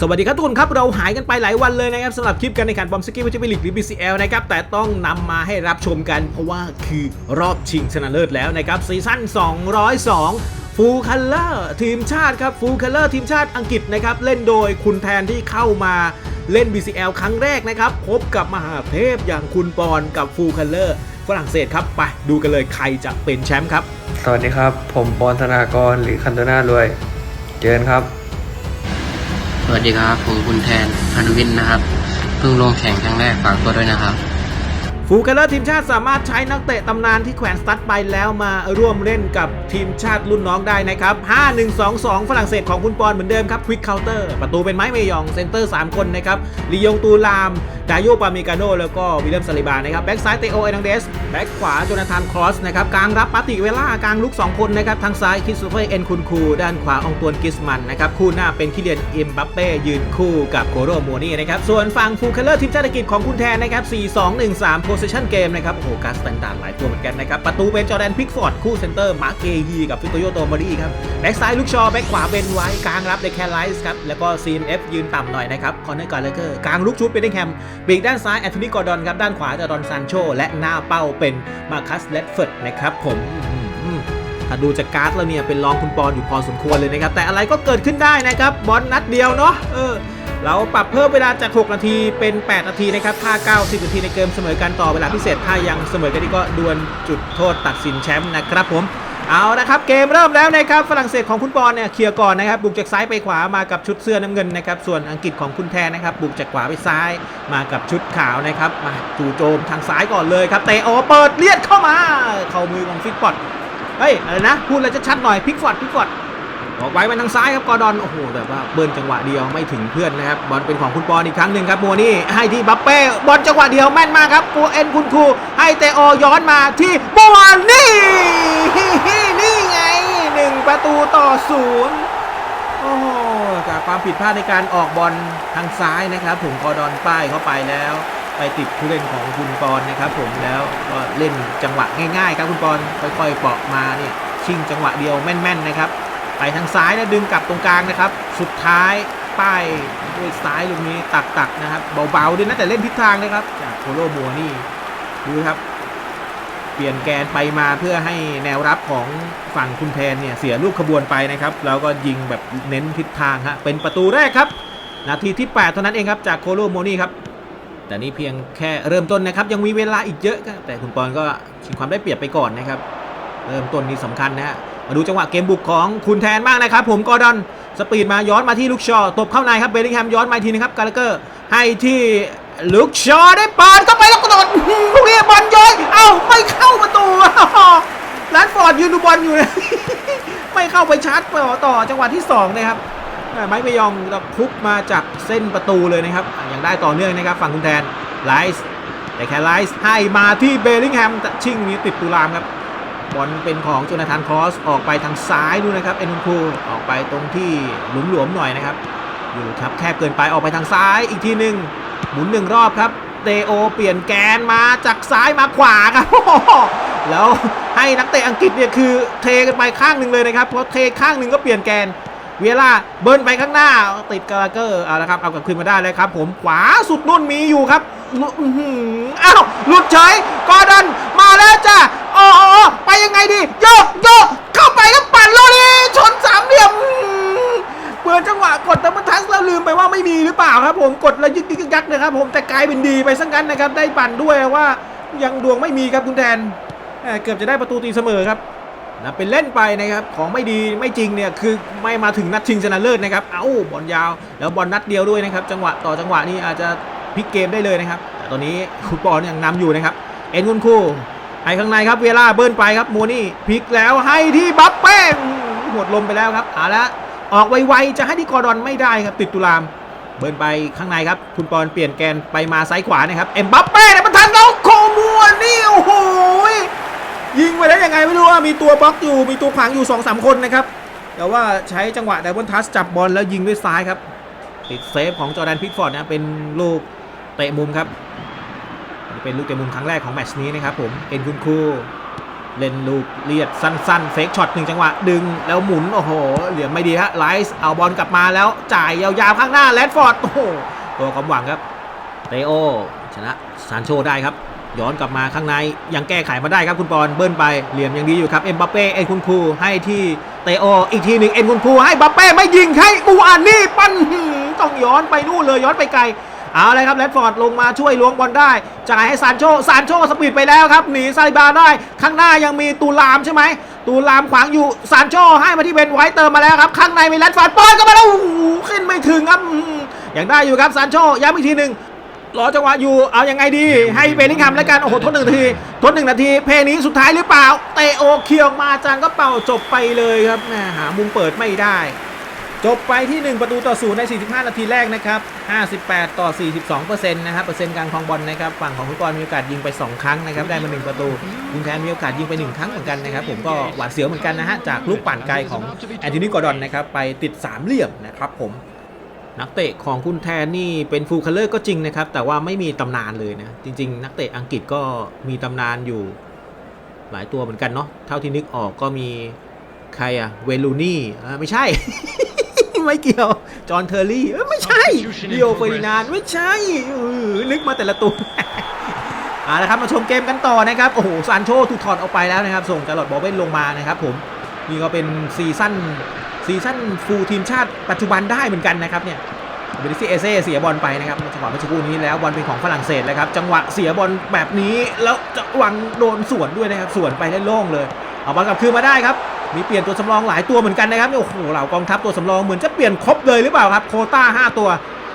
สวัสดีครับทุกคนครับ เราหายกันไปหลายวันเลยนะครับสำหรับคลิปการแข่งขันบอมสกีวิจิบิลิกหรือ BCL นะครับ แต่ต้องนำมาให้รับชมกัน เพราะว่าคือรอบชิงชนะเลิศแล้วนะครับซีซั่น 202ฟูลคัลเลอร์ทีมชาติครับฟูลคัลเลอร์ทีมชาติอังกฤษนะครับเล่นโดยคุณแทนที่เข้ามาเล่น BCL ครั้งแรกนะครับ พบกับมหาเทพอย่างคุณปอนกับฟูลคัลเลอร์ฝรั่งเศสครับ ไปดูกันเลยใครจะเป็นแชมป์ครับ สวัสดีครับ ผมปอนธนากรหรือคันโตนารวย เจอกันครับ สวัสดีครับ ผมคุณแทนพานุวินนะครับ เพิ่งลงแข่งครั้งแรกฝากตัวด้วยนะครับ ฟูลคัลเลอร์ทีมชาติสามารถใช้นักเตะตำนานที่แขวนสตั๊ดไปแล้วมาร่วมเล่นกับทีมชาติรุ่นน้องได้นะครับ 5-1-2-2 ฝรั่งเศสของคุณปอนเหมือนเดิมครับควิกเคาน์เตอร์ประตูเป็นไม้เมยองเซนเตอร์ 3 คนนะครับลียงตูลาม ดาโยปาเมกาโนแล้วก็วิลเลมซาลิบานะครับแบ็กซ้ายเตโอเอนังเดสแบ็กขวาโจนาธานครอสนะครับกลางรับปาติเวล่ากลางลุก 2 คนนะครับทางซ้ายคิสโตเฟอร์เอ็นคุนคู ด้านขวาองตวนกิสมันนะครับคู่หน้าเป็นคิเลียนเอ็มบัปเป้ยืนคู่กับโคโรโมนี่นะครับส่วนฝั่งฟูลคัลเลอร์ทีมชาติอังกฤษของคุณแทนนะครับ4-2-1-3 possession game นะครับโอ้โหการสแตนดาร์ดหลายตัวเหมือนกันนะครับ ประตูเป็นจอแดนพิกฟอร์ดคู่เซนเตอร์มาร์เกฮีกับฟิโตโยโตมารีครับ แบ็กซ้ายลุกชอ แบ็กขวาเบนไว้กลางรับเดคแคลไลส์ครับ แล้วก็ CMF ยืนต่ำหน่อยนะครับคอนเนอร์การเลเกอร์กลางลุกชุดเป็นเดงแฮมปีกด้านซ้ายแอนโทนีกอร์ดอนครับด้านขวาจอร์ดอนซานโชและหน้าเป้าเป็นมาคัสเลดเฟิร์ดนะครับผมอืมถ้าดูจากการ์ดแล้วเนี่ยเป็นรองคุณปอนอยู่พอสมควรเลยนะครับแต่อะไรก็เกิดขึ้นได้นะครับบอลนัดเดียวเนาะเออ เราปรับเพิ่มเวลาจาก 6 นาทีเป็น 8 นาทีนะครับถ้า 90 นาทีในเกมเสมอกันต่อเวลาพิเศษ ถ้ายังเสมอกันนี่ก็ดวลจุดโทษตัดสินแชมป์นะครับผมเอานะครับเกมเริ่มแล้วนะครับฝรั่งเศสของคุณปอนเนี่ยเคลียร์ก่อนนะครับบุกจากซ้ายไปขวามากับชุดเสื้อน้ำเงินนะครับส่วนอังกฤษของคุณแทนนะครับบุกจากขวาไปซ้ายมากับชุดขาวนะครับมาจู่โจมทางซ้ายก่อนเลยครับเตะโอเปิดเลียดเข้ามา เข้ามือของฟิตปอดเฮ้ยอะไรนะพูดอะไรชัดๆหน่อยพิกฟอร์ดพิกฟอร์ด ออกไว้มาทางซ้ายครับกอร์ดอนโอ้โหแบบว่าเบิร์นจังหวะเดียวไม่ถึงเพื่อนนะครับบอลเป็นของคุณปอนอีกครั้งหนึ่งครับมัวนี่ให้ที่บัปเป้บอลจังหวะเดียวแม่นมากครับปูเอ็นคุณครูให้เตโอย้อนมาที่บัวนี่นี่ไงหนึ่งประตูต่อศูนย์โอ้โหจากความผิดพลาดในการออกบอลทางซ้ายนะครับผมกอร์ดอนป้ายเข้าไปแล้ว ไปติดผู้เล่นของคุณปอนนะครับ ผมแล้วก็เล่นจังหวะง่ายๆครับคุณปอนค่อยๆเปาะมาเนี่ยชิงจังหวะเดียวแม่นๆนะครับ ไปทางซ้ายแล้วดึงกลับตรงกลางนะครับ สุดท้ายป้ายด้วยซ้ายลูกนี้ตักๆนะครับ เบาๆด้วยนะแต่เล่นทิศทางนะครับ จากโคโลมัวนี่ดูครับ เปลี่ยนแกนไปมาเพื่อให้แนวรับของฝั่งคุณแทนเนี่ยเสียลูกขบวนไปนะครับ แล้วก็ยิงแบบเน้นทิศทางฮะเป็นประตูแรกครับ นาทีที่ 8 เท่านั้นเองครับจากโคโลโมนี่ครับแต่นี่เพียงแค่เริ่มต้นนะครับ ยังมีเวลาอีกเยอะ แต่คุณปอนก็ชิงความได้เปรียบไปก่อนนะครับ เริ่มต้นนี้สำคัญนะฮะ มาดูจังหวะเกมบุกของคุณแทนบ้างนะครับผมกอดอนสปีดมาย้อนมาที่ลูกชอตบเข้าในครับเบลลิงแฮมย้อนมาทีนึงครับกาลเกอร์ให้ที่ลูกชอได้เปิดเข้าไปแล้วกระโดดลูกนี้บอลย้อยเอ้าไม่เข้าประตูแลนฟอร์ดยืนดูบอลอยู่นะไม่เข้าไปชาร์จต่อต่อจังหวะที่สองนะครับแม่ไมค์เมยองเราคุกมาจากเส้นประตูเลยนะครับอะยังได้ต่อเนื่องนะครับฝั่งคุณแทนไลส์แต่แค่ไลส์ให้มาที่เบลลิงแฮมแต่ชิงนี้ติดตุลามครับ บอลเป็นของโจนาธานครอสออกไปทางซ้ายดูนะครับเอ็นคูออกไปตรงที่หลุมๆหน่อยนะครับ อยู่ครับแคบเกินไปออกไปทางซ้ายอีกทีหนึ่งหมุนหนึ่งรอบครับเตโอเปลี่ยนแกนมาจากซ้ายมาขวาครับแล้วให้นักเตะอังกฤษเนี่ยคือเทกันไปข้างหนึ่งเลยนะครับเพราะเทข้างหนึ่งก็เปลี่ยนแกนเวลาเบิร์นไปข้างหน้า ติดกาลาเกอร์เอาละครับเอากลับคืนมาได้เลยครับ ผมขวาสุดนุ่นมีอยู่ครับอ้าวหลุดเฉยกอร์ดอนมาแล้วจ้ะ กดแล้วยึกยึกยักนะครับผมแต่กลายเป็นดีไปซะงั้นนะครับได้ปั่นด้วยว่ายังดวงไม่มีครับคุณแทนเกือบจะได้ประตูตีเสมอครับนะเป็นเล่นไปนะครับของไม่ดีไม่จริงเนี่ยคือไม่มาถึงนัดชิงชนะเลิศนะครับเอ้าบอลยาว แล้วบอลนัดเดียวด้วยนะครับจังหวะต่อจังหวะนี้อาจจะพลิกเกมได้เลยนะครับแต่ตอนนี้คุณปอนยังนำอยู่นะครับเอ็นคุณคู่ให้ข้างในครับเวล่าเบิ้ลไปครับโมนี่พลิกแล้วให้ที่บัฟเป้หมดลมไปแล้วครับเอาละออกไวๆจะให้ที่กอร์ดอนไม่ได้ครับติดตุลาม เบิร์นไปข้างในครับ คุณปอนเปลี่ยนแกนไปมาซ้ายขวานะครับ เอ็มบัปเป้เนี่ยมันทันแล้วโคมัวนี่โอ้โหยิงไปได้ยังไงไม่รู้ว่ามีตัวบล็อกอยู่มีตัวขวางอยู่2อสคนนะครับ แต่ว่าใช้จังหวะไดบอนทัสจับบอลแล้วยิงด้วยซ้ายครับติดเซฟของจอแดนพิกฟอร์ดนะเป็นลูกเตะมุมครับ เป็นลูกเตะมุมครั้งแรกของแมตช์นี้นะครับผมเอ็นคุณคู เล่นลูกเลียดสั้นๆ เฟกช็อตหนึ่งจังหวะ ดึงแล้วหมุน โอ้โห เหลี่ยมไม่ดีฮะไลส์เอาบอลกลับมาแล้วจ่ายยาวๆ ข้างหน้าแรดฟอร์ด โอ้โห ตัวความหวังครับเตโอ ชนะซานโชได้ครับ ย้อนกลับมาข้างในยังแก้ไขมาได้ครับคุณปอนเบิ้ลไป เหลี่ยมยังดีอยู่ครับ เอ็มบัปเป้เอ็นคุณครูให้ที่เตโอ อีกทีหนึ่งเอ็นคุณครูให้บัปเป้ไม่ยิงให้อูอันนี่ปั้นต้องย้อนไปนู่นเลยย้อนไปไกล เอาเลยครับแรดฟอร์ดลงมาช่วยล้วงบอลได้จ่ายให้ซานโชซานโชสปีดไปแล้วครับหนีซาลิบาได้ ข้างหน้ายังมีตูลามใช่ไหมตูลามขวางอยู่ซานโชให้มาที่เบนไว้เติมมาแล้วครับข้างในมีแรดฟอร์ดป้อนก็มาแล้วขึ้นไม่ถึงครับอืมยังได้อยู่ครับซานโชย้ำอีกทีหนึ่งรอจังหวะอยู่เอายังไงดีให้เบลลิงแฮมแล้วกันโอ้โหทดหนึ่งนาทีทดหนึ่งนาที เพลงนี้สุดท้ายหรือเปล่าเตโอเคียวมาจางก็เป่าจบไปเลยครับแหมหามุมเปิดไม่ได้ จบไปที่ 1 ประตูต่อศูนย์ใน 45 นาทีแรกนะครับ 58 ต่อ 42%นต์นะครับ เปอร์เซ็นต์การครองบอลนะครับ ฝั่งของฟุตบอลมีโอกาสยิงไป 2 ครั้งนะครับ ได้มา 1 ประตูคุณแทนมีโอกาสยิงไป 1 ครั้งเหมือนกันนะครับ ผมก็หวาดเสียวเหมือนกันนะฮะ จากลูกปั่นไกลของแอนโทนีกอร์ดอนนะครับ ไปติดสามเหลี่ยมนะครับผม นักเตะของคุณแทนนี่เป็นฟูลคัลเลอร์ก็จริงนะครับ แต่ว่าไม่มีตำนานเลยนะ จริง ๆ นักเตะอังกฤษก็มีตำนานอยู่ หลายตัวเหมือนกันเนาะ เท่าที่นึกออกก็มีใครอะเวลูนี่ไม่ใช่ ไม่เกี่ยว จอห์นเทอร์รี่ไม่ใช่ดิโอเฟอร์ดินานไม่ใช่เออนึกมาแต่ละตัวเอาละครับมาชมเกมกันต่อนะครับ โอ้โหซานโชถูกถอดออกไปแล้วนะครับ ส่งจารอดบอลเบนลงมานะครับผมนี่ก็เป็นซีซั่นซีซั่นฟูลทีมชาติปัจจุบันได้เหมือนกันนะครับเนี่ยเบริซี่เอเซ่เสียบอลไปนะครับจังหวะเมื่อสักครู่นี้แล้วบอลเป็นของฝรั่งเศสแล้วครับ จังหวะเสียบอลแบบนี้แล้วจะวังโดนสวนด้วยนะครับสวนไปได้โล่งเลย เอาบอลกลับคืนมาได้ครับ มีเปลี่ยนตัวสำรองหลายตัวเหมือนกันนะครับโอ้โหเหล่ากองทัพตัวสำรองเหมือนจะเปลี่ยนครบเลยหรือเปล่าครับโคต้า 5 ตัว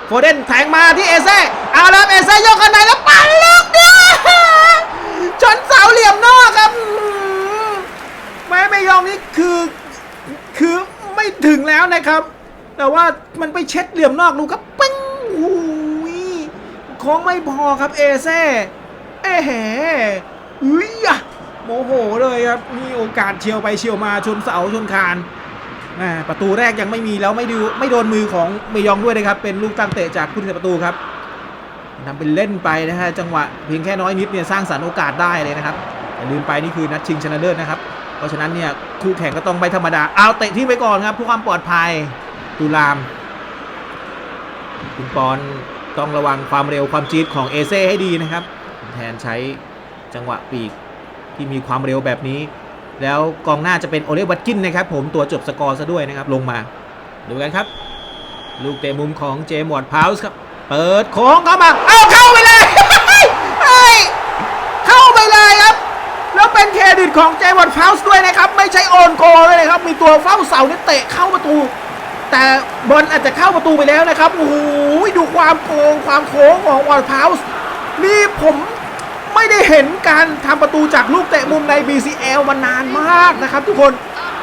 โฟเดนแทงมาที่เอเซ่เอาล้วเอเซ่ยกกันไหนแล้วปั่นลูกเดียวชนเสาเหลี่ยมนอกครับอื้อหือแม้ไม่ยอมนี่คือคือไม่ถึงแล้วนะครับ แต่ว่ามันไปเช็ดเหลี่ยมนอกดูครับปิ้งโอ้ยโค้งไม่พอครับเอเซ่เอ้แหอุ้ยอะ มโหเลยครับมีโอกาสเชียวไปเชียวมาชนเสาชนคานประตูแรกยังไม่มีแล้วไม่ดูไม่โดนมือของเมยองด้วยนะครับ เป็นลูกตั้งเตะจากผู้รักษาประตูครับนำเป็นเล่นไปนะฮะจังหวะเพียงแค่น้อยนิดเนี่ยสร้างสรรค์โอกาสได้เลยนะครับอย่าลืมไปนี่คือนัดชิงชนะเลิศนะครับ เพราะฉะนั้นเนี่ยคู่แข่งก็ต้องไม่ธรรมดาเอาเตะที่ไปก่อนครับเพื่อความปลอดภัยตุลามคุณปอนต้องระวังความเร็วความจี๊ดของเอเซ่ให้ดีนะครับ แทนใช้จังหวะปีก ที่มีความเร็วแบบนี้ แล้วกองหน้าจะเป็นโอเลวัตกินนะครับผมตัวจบสกอร์ซะด้วยนะครับลงมา ดูกันครับ ลูกเตะมุมของเจมส์วอร์ดพาวส์ครับ เปิดโค้งเข้ามา เอาเข้าไปเลยเฮ้ยเข้าไปเลยครับ แล้วเป็นเครดิตของเจมส์วอร์ดพาวส์ด้วยนะครับ ไม่ใช่โอนโกเลยนะครับ มีตัวเฝ้าเสาเนี่ยเตะเข้าประตูแต่บอลอาจจะเข้าประตูไปแล้วนะครับ โอ้โห ดูความโกงความโค้งของวอร์ดพาวส์นี่ผม ไม่ได้เห็นการทำประตูจากลูกเตะมุมใน BCL มานานมากนะครับทุกคน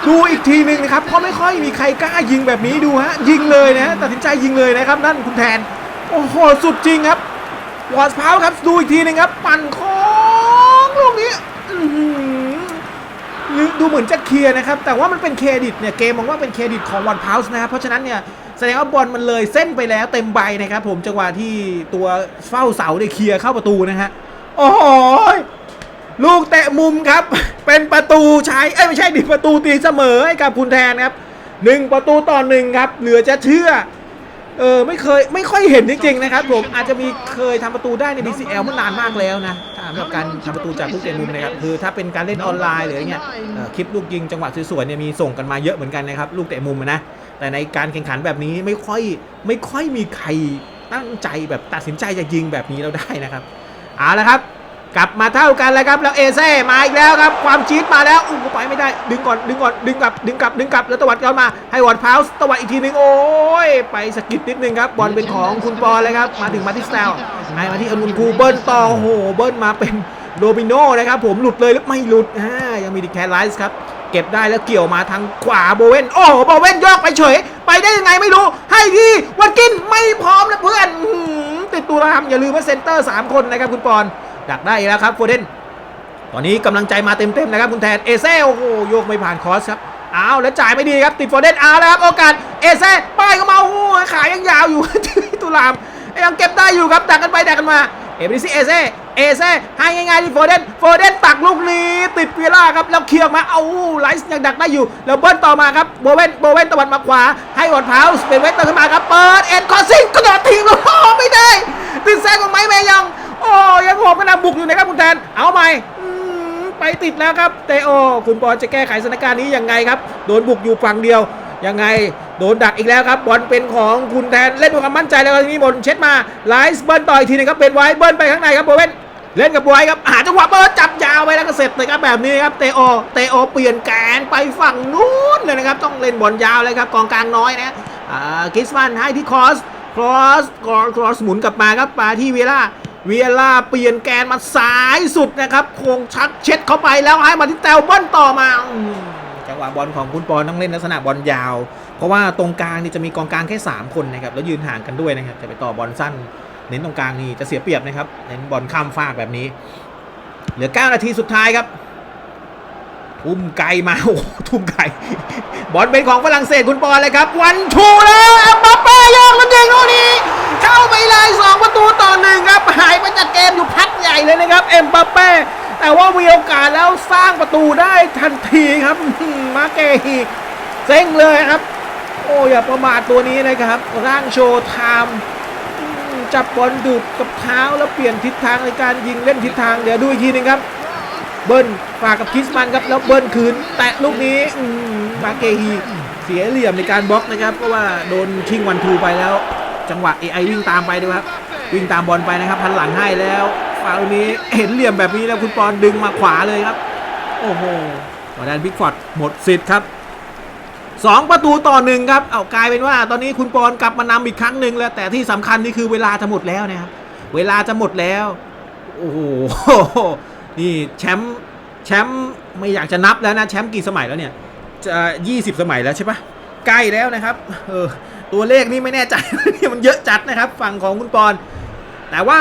ดูอีกทีหนึ่งนะครับเพราะไม่ค่อยมีใครกล้ายิงแบบนี้ดูฮะยิงเลยนะตัดสินใจยิงเลยนะครับนั่นคุณแทน โอ้โหสุดจริงครับวอร์ดพาวส์ครับดูอีกทีหนึงครับ ปั่นโค้งลูกนี้ดูเหมือนจะเคลียร์นะครับ แต่ว่ามันเป็นเครดิตเนี่ยเกมมองว่าเป็นเครดิตของวันพาวส์นะครับเพราะฉะนั้นเนี่ยแสดงว่าบอลมันเลยเส้นไปแล้วเต็มใบนะครับผมจังหวะที่ตัวเฝ้าเสาได้เคลียร์เข้าประตูนะฮะ โอ้โหลูกเตะมุมครับ เป็นประตูใช้เอ้ยไม่ใช่ดิประตูตีเสมอให้กับคุณแทนครับหนึ่งประตูต่อหนึ่งครับ เหลือจะเชื่อ เออไม่เคยไม่ค่อยเห็นจริงๆนะครับ ผมอาจจะมีเคยทำประตูได้ใน DCL เมื่อนานมากแล้วนะถ้าสำหรับการทำประตูจากลูกเตะมุมนะครับคือถ้าเป็นการเล่นออนไลน์หรืออะไรเงี้ยคลิปลูกยิงจังหวะสวยๆเนี่ยมีส่งกันมาเยอะเหมือนกันนะครับลูกเตะมุมนะแต่ในการแข่งขันแบบนี้ไม่ค่อยไม่ค่อยมีใครตั้งใจแบบตัดสินใจจะยิงแบบนี้เราได้นะครับ เอาละครับ กลับมาเท่ากันแล้วครับแล้วเอเซ่มาอีกแล้วครับ ความจี๊ดมาแล้วอู้หูไปไม่ได้ ดึงก่อนดึงก่อนดึงกลับดึงกลับดึงกลับแล้วตวัดเข้ามาให้วอดพาวส์ตวัดอีกทีหนึงโอ้ยไปสกิดนิดนึงครับบอลเป็นของคุณปอเลยครับมาถึงมาที่สแตลให้มาที่อนุนกูเบิ้ลต่อโอ้โหเบิ้ลมาเป็นโดมิโนนะครับผมหลุดเลยหรือไม่หลุดอ่ายังมีดิแคลไลส์ครับเก็บได้แล้วเกี่ยวมาทางขวาโบเวนโอ้โหโบเวนโยกไปเฉย ไปได้ยังไงไม่รู้ ให้ที่วันกินไม่พร้อมนะเพื่อน ติดตัวรามอย่าลืมว่าเซนเตอร์สามคนนะครับคุณปอนดักได้แล้วครับโฟเดนตอนนี้กำลังใจมาเต็มๆนะครับคุณแทนเอเซ่โอ้โหโยกไม่ผ่านคอสครับเอาแล้วจ่ายไม่ดีครับติดโฟเดนเอาแล้วครับโอกาสเอเซ่ป้ายเข้ามาโอ้โหขายังยาวอยู่ตุลามยังเก็บได้อยู่ครับดักกันไปดักกันมาเอเบริซี่เอเซ่ เอเซ่ให้ง่ายๆที่โฟเดนโฟเดนตักลูกนี้ติดวีล่าครับแล้วเคลียร์มาเอาไลซ์ยังดักได้อยู่ แล้วเบิ้ลต่อมาครับโบเวนโบเวนตะวันมาขวา ให้ออดพาวส์เป็นเวสเตอร์ขึ้นมาครับเปิดเอ็นคอซิงกระโดดทิ้งโอ้โหไม่ได้ติดแซงของไม้เมยองโอ้ยังโหมกระนำบุกอยู่นะครับคุณแทนเอาใหม่ไปติดแล้วครับเตโอ คุณบอลจะแก้ไขสถานการณ์นี้ยังไงครับ โดนบุกอยู่ฝั่งเดียว ยังไง โดนดักอีกแล้วครับ บอลเป็นของคุณแทนเล่นด้วยความมั่นใจแล้วทีนี้บอลเช็ดมาไลซ์เบิ้ลต่ออีกทีหนึงครับเป็นไว้เบิ้ลไปข้างในครับโบเวน เล่นกับไว้ครับหาจังหวะเบิ้ลจับยาวไปแล้วก็เสร็จเลยครับแบบนี้ครับเตโอเตโอเปลี่ยนแกนไปฝั่งนู้นเลยนะครับต้องเล่นบอลยาวเลยครับกองกลางน้อยนะอ่ากิสมันให้ที่คอสคอสคอสคอสหมุนกลับมาครับมาที่เวล่าเวียล่าเปลี่ยนแกนมาซ้ายสุดนะครับโค้งชักเช็ดเข้าไปแล้วให้มาที่แตวเบิ้ลต่อมาจังหวะบอลของคุณปอนต้องเล่นลักษณะบอลยาว เพราะว่าตรงกลางนี่จะมีกองกลางแค่ 3 คนนะครับแล้วยืนห่างกันด้วยนะครับจะไปต่อบอลสั้น เน้นตรงกลางนี่จะเสียเปรียบนะครับ เน้นบอลข้ามฟากแบบนี้ เหลือ 9 นาทีสุดท้ายครับ ทุ่มไกลมา โอ้ทุ่มไกลบอลเป็นของฝรั่งเศสคุณปอนเลยครับ วันชูแล้วเอ็มบัปเป้ยกแล้วยิงลูกนี้ เข้าไปเลยสองประตูต่อหนึ่งครับ หายไปจากเกมอยู่พักใหญ่เลยนะครับ เอ็มบัปเป้แต่ว่ามีโอกาสแล้วสร้างประตูได้ทันทีครับ มาเกฮีเซ็งเลยครับ โอ้อย่าประมาทตัวนี้นะครับ ร่างโชว์ไทม์ จับบอลดูดกับเท้าแล้วเปลี่ยนทิศทางในการยิงเล่นทิศทางเดี๋ยวดูอีกทีหนึงครับ เบิ้ลฝากกับคิสมันครับแล้วเบิ้ลคืน แตะลูกนี้มาเกฮีเสียเหลี่ยมในการบล็อกนะครับเพราะว่าโดนชิงวันทูไปแล้ว จังหวะ AI วิ่งตามไปด้วยครับวิ่งตามบอลไปนะครับพันหลังให้แล้วฟาวล์นี้เห็นเหลี่ยมแบบนี้แล้วคุณปอนดึงมาขวาเลยครับ โอ้โหอร์แดนบิ๊กฟอร์ดหมดสิทธิ์ครับ สองประตูต่อหนึ่งครับ เอากลายเป็นว่า ตอนนี้คุณปอนกลับมานำอีกครั้งหนึ่งแล้ว แต่ที่สำคัญนี่คือเวลาจะหมดแล้วนะครับ เวลาจะหมดแล้ว โอ้โห นี่แชมป์แชมป์ไม่อยากจะนับแล้วนะ แชมป์กี่สมัยแล้วเนี่ย จะ 20 สมัยแล้วใช่ปะใกล้แล้วนะครับ เออ ตัวเลขนี่ไม่แน่ใจ มันเยอะจัดนะครับ ฝั่งของคุณปอนแต่ว่า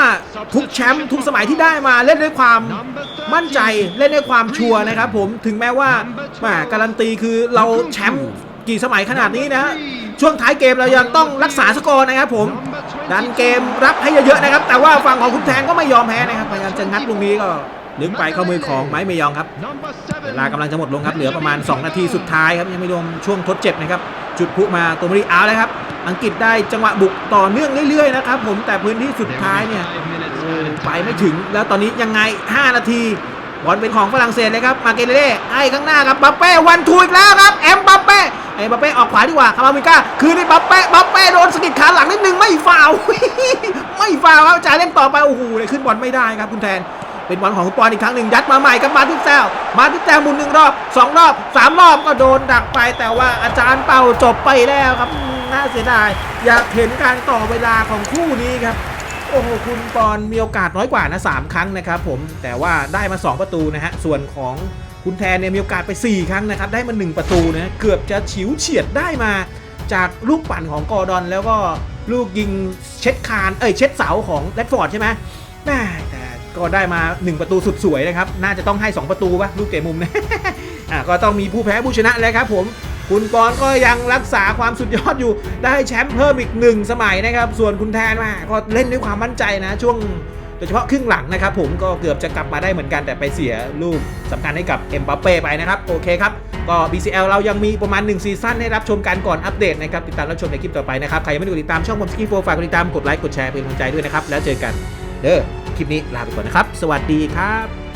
ทุกแชมป์ทุกสมัยที่ได้มาเล่นด้วยความมั่นใจเล่นด้วยความชัวร์นะครับผมถึงแม้ว่าแหมการันตีคือเราแชมป์ กี่สมัยขนาดนี้นะช่วงท้ายเกมเรายังต้องรักษาสกอร์นะครับผม ดันเกมรับให้เยอะๆนะครับ แต่ว่าฝั่งของคุณแทนก็ไม่ยอมแพ้นะครับพยายามจะงัดลูกนี้ก็ลึกไปเข้ามือของไม้เมยองครับเวลากำลังจะหมดลงครับเหลือประมาณ 2 นาทีสุดท้ายครับยังไม่รวมช่วงทดเจ็บนะครับจุดพลุมาตัวมรีเอาเลยครับ อังกฤษได้จังหวะบุกต่อเนื่องเรื่อยๆนะครับผมแต่พื้นที่สุดท้ายเนี่ยไปไม่ถึงแล้วตอนนี้ยังไง 5 นาทีบอลเป็นของฝรั่งเศสเลยครับมาเกเรเล่ให้ข้างหน้าครับบัปเป้วันทูอีกแล้วครับแอมบัปเป้ ไอ้บัปเป้ออกขวาดีกว่าคารามิก้าคือนี่บัปเป้บัปเป้โดนสกิดขาหลังนิดนึงไม่ฟาวไม่ฟาวครับจ่ายเล่นต่อไปโอ้โหเลยขึ้นบอลไม่ได้ครับคุณแทนเป็นบอลของคุณปอนอีกครั้งหนึ่งยัดมาใหม่กับมาทิตแซวมาทิตแซวหมุนหนึ่งรอบสองรอบสามรอบก็โดนดักไป แต่ว่าอาจารย์เป่าจบไปแล้วครับน่าเสียดาย อยากเห็นการต่อเวลาของคู่นี้ครับโอ้โหคุณปอนมีโอกาสน้อยกว่านะสามครั้งนะครับผมแต่ว่าได้มา 2 ประตูนะฮะส่วนของ คุณแทนเนี่ยมีโอกาสไป 4 ครั้งนะครับ ได้มา 1 ประตูนะเกือบจะฉิวเฉียดได้มา จากลูกปั่นของกอร์ดอน แล้วก็ลูกยิงเช็ดคานเอ้ยเช็ดเสาของแรดฟอร์ดใช่ไหมแต่ก็ได้มา 1 ประตูสุดสวยนะครับ น่าจะต้องให้ 2 ประตูปะลูกเตะมุมนะอะก็ต้องมีผู้แพ้ผู้ชนะแล้วครับผมคุณปอนก็ยังรักษาความสุดยอดอยู่ได้แชมป์เพิ่มอีกหนึ่งสมัยนะครับ ส่วนคุณแทนมาก็เล่นด้วยความมั่นใจนะ ช่วง โดยเฉพาะครึ่งหลังนะครับผมก็เกือบจะกลับมาได้เหมือนกันแต่ไปเสียลูกสำคัญให้กับเอ็มบัปเป้ไปนะครับโอเคครับก็ BCL เรายังมีประมาณ 1 ซีซั่นให้รับชมกันก่อนอัปเดตนะครับ ติดตามรับชมในคลิปต่อไปนะครับ ใครยังไม่ได้กดติดตามช่องผมสกีโฟฝากกดติดตาม กดไลค์ กดแชร์เป็นกำลังใจด้วยนะครับ แล้วเจอกัน เด้อ คลิปนี้ลาไปก่อนนะครับ สวัสดีครับ